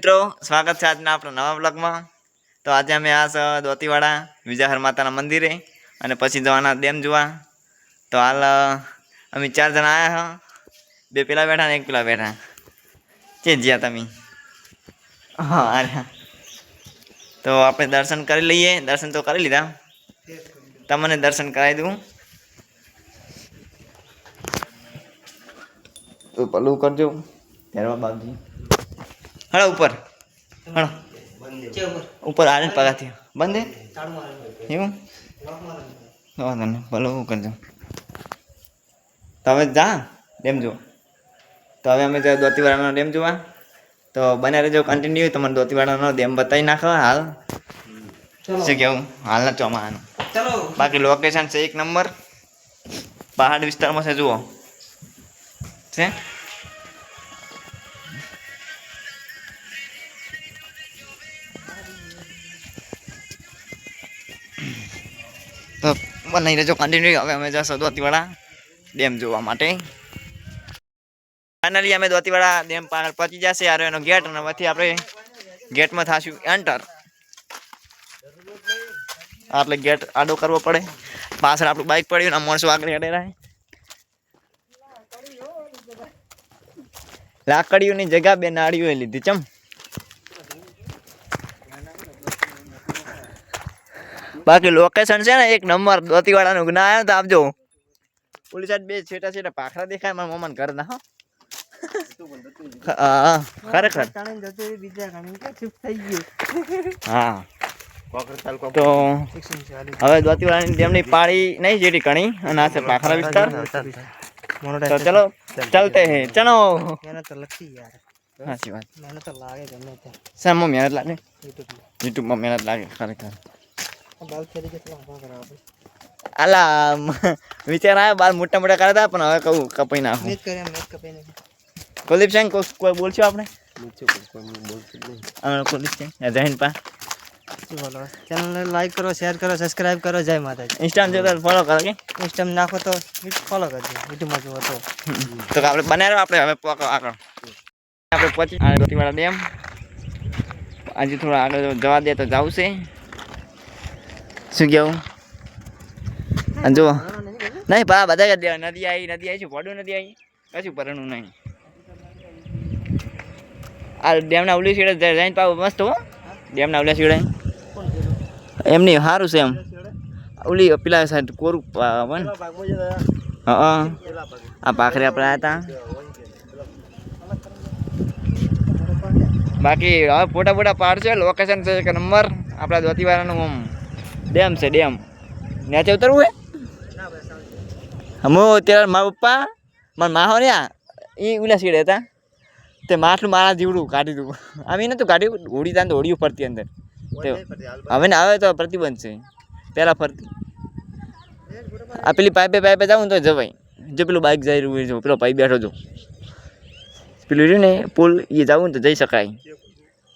મિત્રો, સ્વાગત છે આજના આપણા નવા બ્લોગમાં તો આજે અમે આ દોતીવાડા વિજાહર માતાના મંદિરે અને પછી જવાના ડેમ જોવા. તો હાલ અમે ચાર જણા આવ્યા હા. બે પેલા બેઠા ને એક પેલા બેઠા. કે જ્યાં તમે? હા અરે તો આપણે દર્શન કરી લઈએ. દર્શન તો કરી લીધા. તમને દર્શન કરાવી દઉં. તો પેલું કરજો. ત્યારબાદ બાબજી હળો ઉપર. હળો. ઉપર આને પગાથી બંધ એવું? વાંધો નહીં. ભલે હું કરજો. તમે જા ડેમ જુઓ. તો હવે અમે જો દોતીવાડાનો ડેમ જોવા તો બને રહેજો કન્ટિન્યુ તમને દોતીવાડાનો ડેમ બતાવી નાખો હાલ. શું કેવું? હાલના ચોમાહાનું. ચલો. બાકી લોકેશન છે એક નંબર. પહાડ વિસ્તારમાં છે જુઓ. છે? તો બનાવી રહેજો કન્ટિન્યુ હવે અમે જશો દોતીવાડા ડેમ જોવા માટે. ફાઇનલી અમે દોતીવાડા ડેમ પાર પહોંચી જશે. યાર એનો ગેટ અને પછી આપણે ગેટમાં થશું એન્ટર એટલે ગેટ આડો કરવો પડે. પાછળ આપણું બાઇક પડ્યું ને માણસો આગળ હેડે રહે. લાકડીઓની જગ્યા બે નાળીઓ લીધી, ચમ. બાકી લોકેશન છે ને એક નંબર દોતીવાડાનું જ્ઞા આવ્યો તો આપજો પોલીસ સાઈડ બે છેટા છેટા પાખરા દેખાય મારા મમ્માને ઘર ના હો ખરેખર. તાણે જતો રહ્યો બીજા ગાડી કે ચૂપ થઈ ગયું? હા. તો હવે દોતીવાડાની ડેમની પાળી નહીં જેટી ઘણી અને આ છે પાખરા વિસ્તાર. તો ચલો ચાલતે હે ચલો. મહેનત તો લખી યાર. સાચી વાત. મહેનત તો લાગે ગમે ત્યાં. શામાં મહેનત લાગે. યુટ્યુબ યુટ્યુબમાં મહેનત લાગે ખરેખર. આલા વિચાર આવ્યો બાર મોટા મોટા કરતા પણ હવે કહું કપાઈ નાખું. કુલદીપ સિંહ કોઈ બોલશું આપણે? નીચે કોઈ બોલતું નહીં. અમે કુલદીપ સિંહ જૈન પા. શું બોલો? ચેનલને લાઈક કરો શેર કરો સબસ્ક્રાઇબ કરો. જય માતાજી. ઇન્સ્ટામ જોતા ફોલો કરો કે ઇન્સ્ટામ નાખો તો ફોલો કરજો યુટ્યુબમાં જોવો તો. તો આપણે બનાવ્યો આપણે હવે પોકો આગળ. આપણે પહોંચી ડેમ. આજે થોડા આગળ જવા દે તો જવું છે શું કેવું? અને નહીં પા બધા જ દે- નદી આવી નદી આવી. છે વડું નદી આવી? કશું પરણું નહીં. આ ડેમના ઉલી સીડે જઈને પાવ મસ્ત હો. ડેમના ઉલી સીડે એમની સારું છે એમ. ઓલી પેલા સાઈડ કોરું પા- હોય ને. હા આ પાખરે આપણે હતા. બાકી હવે ફોટા ફોટા પાડશે લોકેશન છે કે નંબર. આપણા દોતીવાળાનું આમ ડેમ છે ડેમ. ન્યાચે ઉતરવું હે? હું અત્યારે મારા પપ્પા મારા માહો ને એ ઉલા સીડે હતા. તે માટલું મારા જીવડું કાઢી દઉં આમ નતું કાઢ્યું હોડી તાન તો હોડી ફરતી અંદર. તે હવે ને હવે તો પ્રતિબંધ છે. પહેલાં ફરતી. આ પેલી પાઇપે પાઇપે જાઉં ને તો જવાય. જો પેલું બાઇક જઈ રહ્યું જો પેલો પાઇપ બેઠો છો પેલું રહ્યું ને પુલ એ જવું ને તો જઈ શકાય.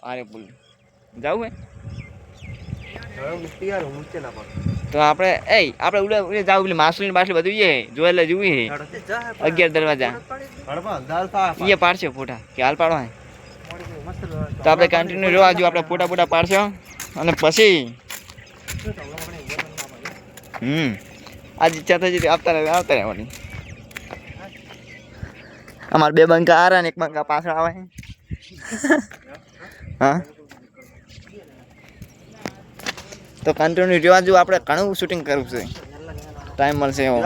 આરે પુલ. જવું હે? તો આપણે એ આપણે ઉડે ઉડે જાવ પેલી માસલી ને બાસલી બધું એ જોઈ એટલે જોવી હે અગિયાર દરવાજા. એ પાડશે ફોટા, કે હાલ પાડવા તો આપણે કન્ટિન્યુ જોવા જો આપણે ફોટા ફોટા પાડશો. અને પછી, હમ, આજે જતી આવતા રહે, આવતા રહેવાની. અમારે બે બંકા આ ને એક બંકા પાછળ આવે. હા? તો કન્ટિન્યુ જોવા આપણે ઘણું શૂટિંગ કરવું છે. ટાઈમ મળશે એવો.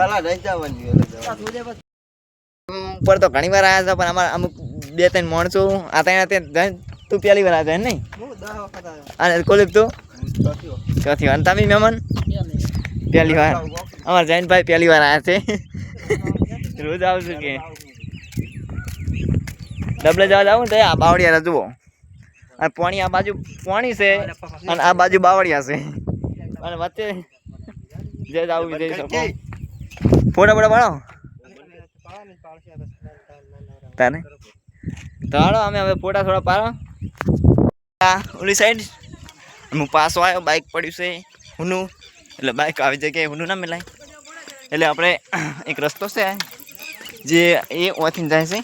ઉપર તો ઘણી વાર આવ્યા છે, પણ અમારે અમુક બે ત્રણ માણસો, આ ત્યાં ત્યાં તું પહેલી વાર આવ્યા નહીં? અને કોલેજ તું? ચોથી વાર. તમે મહેમાન? પહેલી વાર. અમારા જૈનભાઈ પહેલી વાર આવ્યા છે. રોજ આવશું કે. ડબલે જવા જાવ ને આ બાવળિયા જુઓ. અને પોણી આ બાજુ પોણી છે અને આ બાજુ બાવળિયા છે. અને વચ્ચે જે જાવું જઈ શકો ફોટા ફોટા પાડો. તાને તાળો અમે હવે ફોટા થોડા પાડો. આ ઓલી સાઈડ હું પાછો આવ્યો બાઇક પડ્યું છે. હુનું. એટલે બાઇક આવી જગ્યાએ હુનું ના મિલાય. એટલે આપણે એક રસ્તો છે જે એ ઓથી જાય છે.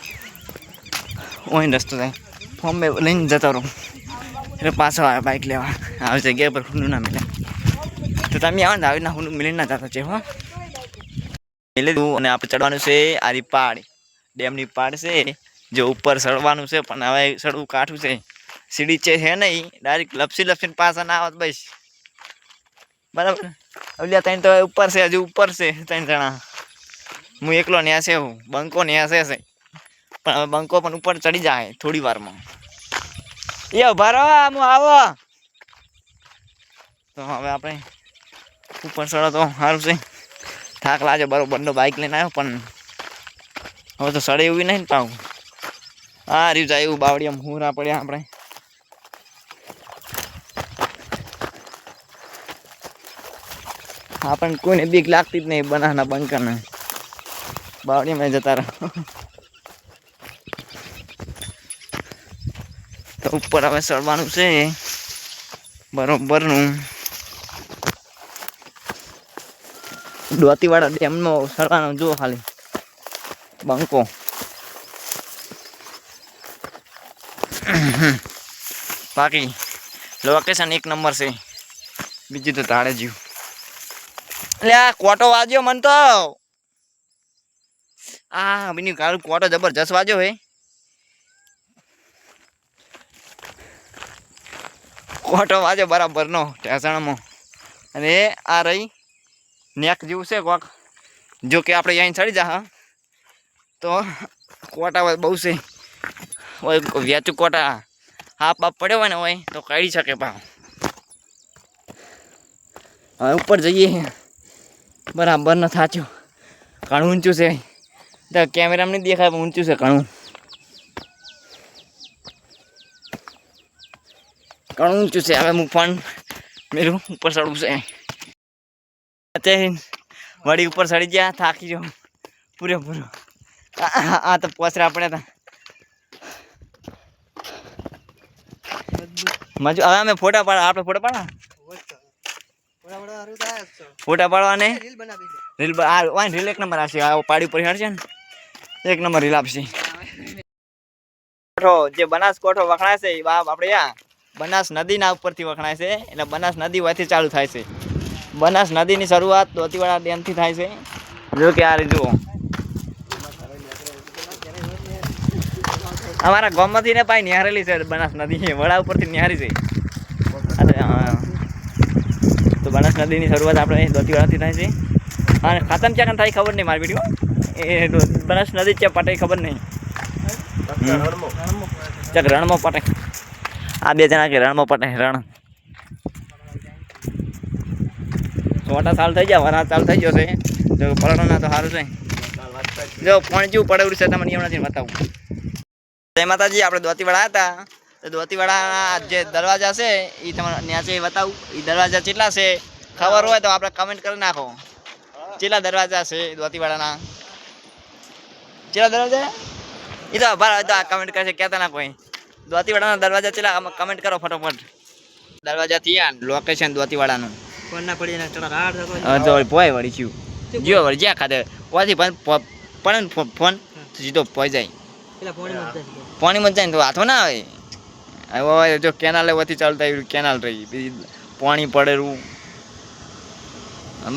ઓઅહીં રસ્તો જાય ફોર્મ મેં લઈને જતો રહું. એટલે પાછો આવ્યો બાઇક લેવા. આવી જગ્યા પર હું ના મળે તો તમે આવો ને આવી ના હું મિલીને ના જતો છે હો મિલી દઉં અને આપણે ચડવાનું છે આરી પાડ ડેમની પાડ છે જો ઉપર ચડવાનું છે પણ હવે ચડવું કાઠું છે સીડી છે છે નહીં ડાયરેક્ટ લપસી લપસીને પાછા ના આવત બસ બરાબર ઓલિયા ત્રણ તો ઉપર છે હજુ ઉપર છે ત્રણ જણા હું એકલો ન્યા છે હું બંકો ન્યા છે છે પણ હવે બંકો પણ ઉપર ચડી જાય થોડી વારમાં એ ઊભા રહો હું આવો તો હવે આપણે ઉપર ચડો તો સારું છે. થાક લાગે બરોબરનો બાઇક લઈને આવ્યો, પણ હવે તો સડે એવું નહીં ને પાવું. હા રહ્યું જાય એવું બાવડીમાં હુરા પડ્યા આપણે. આપણને કોઈને બીક લાગતી જ નહીં બનાના બંકરને. બાવડીમાં જતા રહો. તો ઉપર હવે ચડવાનું છે. બરોબરનું. દોતીવાળા ડેમનો સળવાનો જુઓ ખાલી. બંકો. બાકી લોકેશન એક નંબર છે. બીજું તો તાળે જ્યું એટલે આ કોટો વાજ્યો મન તો. આ બીની કાલ કોટો જબરજસ્ત વાજ્યો હે. કોટો વાજ્યો બરાબરનો ટેસણમાં અને આ રહી નેક જેવું છે કોક. જો કે આપણે અહીં ચડી જા, હા. તો કોટા બહુ છે. હોય વેચું કોટા. હાફ બાપ પડ્યો હોય ને હોય તો કાઢી શકે ભાવ હવે ઉપર જઈએ. બરાબર ન થાચ્યું. ઘણું ઊંચું છે. તો કેમેરામાં નહીં દેખાય ઊંચું છે ઘણું. ઘણું ઊંચું છે. હવે હું ફોન મેરું ઉપર ચડવું છે. અત્યારે વળી ઉપર ચડી ગયા, થાકી ગયો. પૂરેપૂરો આ આ તો પોસરા પડ્યા હતા મજુ, હવે અમે ફોટા પાડા, આપણે ફોટા પાડા. ફોટા રીલ બનાવી રીલ આ રીલ એક નંબર આવશે. આ પાડી ઉપર હેડશે ને. એક નંબર રીલ આપશે. જે બનાસ કોઠો વખણાય છે, એ આપણે યા બનાસ નદીના ઉપરથી વખણાય છે. એટલે બનાસ નદી હોયથી ચાલુ થાય છે. બનાસ નદીની શરૂઆત દોતીવાડા ડેમથી થાય છે. જો કે આ રીતે જુઓ અમારા ગામમાંથી ને પાઈ નિહારેલી છે બનાસ નદી. વડા ઉપરથી નિહારી છે. તો બનાસ નદીની શરૂઆત આપણે દોતીવાડાથી થાય છે. અને ખાતમ ક્યાં થાય ખબર નહીં મારી વીડિયો એ બનાસ નદી છે પટે ખબર નહીં. ચક રણમાં પટે. આ બે જણા કે રણમાં પટે રણ. મોટા સાલ થઈ ગયા વરા ચાલુ થઈ ગયો છે. જો પલટોના તો સારું છે. જો પણ જેવું પડે એવું છે, તમને નથી બતાવું. જય માતાજી, આપણે દોતીવાડા હતા. તો દોતીવાડાના જે દરવાજા છે એ તમને ન્યાચે બતાવું. એ દરવાજા કેટલા છે, ખબર હોય તો આપણે કમેન્ટ કરી નાખો. કેટલા દરવાજા છે દોતીવાડાના? કેટલા દરવાજા? એ તો હોય તો કમેન્ટ કરશે, કહેતા ના કોઈ. દોતીવાડાના દરવાજા કેટલા કમેન્ટ કરો ફટોફટ. દરવાજા થયા લોકેશન દોતીવાળાનું ફોન પડી ને થોડા રાડ થતો હવે તો પોય વળી છું જીઓ વળી જ્યાં ખાતે ઓથી પણ ફોન સીધો પોઈ જાય. પેલા ફોનમાં જાય. તો હાથો ના આવે? હવે જો કેનાલ વતી ચાલુ થાય કેનાલ રહી. બીજી પાણી પડેલું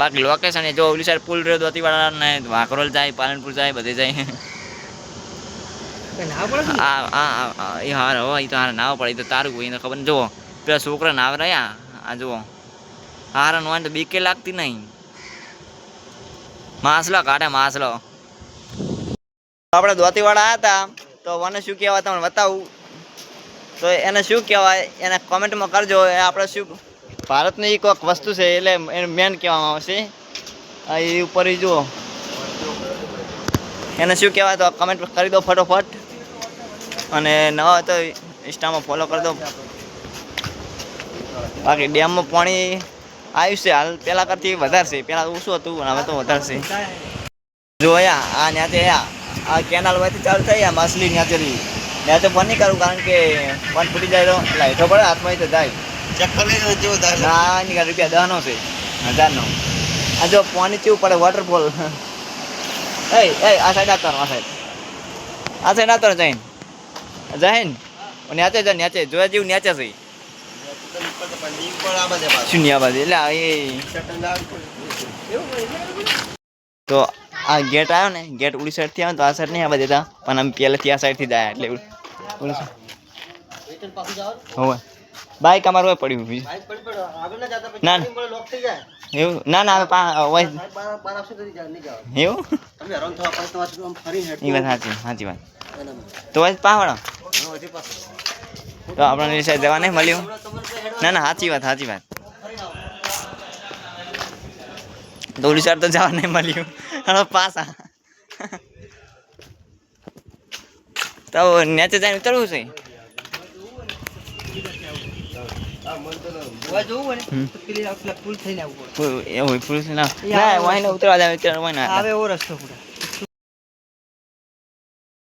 બાકી લોકેશન એ જો ઓલી સાઈડ પુલ રહ્યો દોતીવાળા ને વાકરોલ જાય પાલનપુર જાય બધે જાય. એ હાર હો એ તો હાર નાવ પડે તો તારું કોઈ ખબર જો પેલા છોકરા નાવ રહ્યા આ જુઓ. હાર નો તો બીકે લાગતી નહીં માસલો કાઢે માસલો. આપણે દોતીવાળા હતા, તો મને શું કહેવાય તમને બતાવું? તો એને શું કહેવાય? એને કોમેન્ટમાં કરજો, એ આપણે શું ભારતની એક કોઈક વસ્તુ છે, એટલે એને મેન કહેવામાં આવશે. એ ઉપર જુઓ. એને શું કહેવાય તો કમેન્ટ કરી દો ફટોફટ. અને નવા હોય તો ઇન્સ્ટામાં ફોલો કરી દો. બાકી ડેમમાં પાણી આવ્યું છે. હાલ પહેલાં કરતી વધારે છે. પહેલાં ઓછું હતું હવે તો વધારે છે. જો અહીંયા આ ન્યાતે આ આ કેનાલમાંથી ચાલુ થઈ આ માછલી ન્યાતે ત્યાં ન્યાતે ફોન નહીં કરું કારણ કે ફોન ફૂટી જાય તો લાઈટો પડે હાથમાં તો જાય. ના કાંઈ રૂપિયા દહનો છે. હજારનો. આ જો પાણી ચેવું પડે વોટરફોલ એ એ આ સાઈડ આવતા આ સાઈડ આ સાઈડ આવતો જૈન જૈન નેચે જ નેચે જોયા જેવું નેચે છે. શું ન્યા બાજુ એટલે એ તો આ ગેટ આવ્યો ને ગેટ ઉડી સાઈડથી આવ્યો આવે તો આ સાઈડ નહીં આવવા દેતા પણ આમ પહેલેથી આ સાઈડથી જાય એટલે. હોવે બાઈક અમારું હોય પડ્યું બીજું. ના, એવું ના ના હવે એવું એ વાત સાચી સાચી વાત તો પાવડો. તો આપણને સાઈડ જવા નહીં મળ્યું. ના ના સાચી વાત સાચી વાત. તો સાઈડ તો જવા નહીં મળ્યું. હવે પાછા. તો નેચે જઈને ઉતરવું છે. થઈને આવવું એવું આવે. ઉતરવા જાય ઉતરવા આવે એવો રસ્તો પૂરા.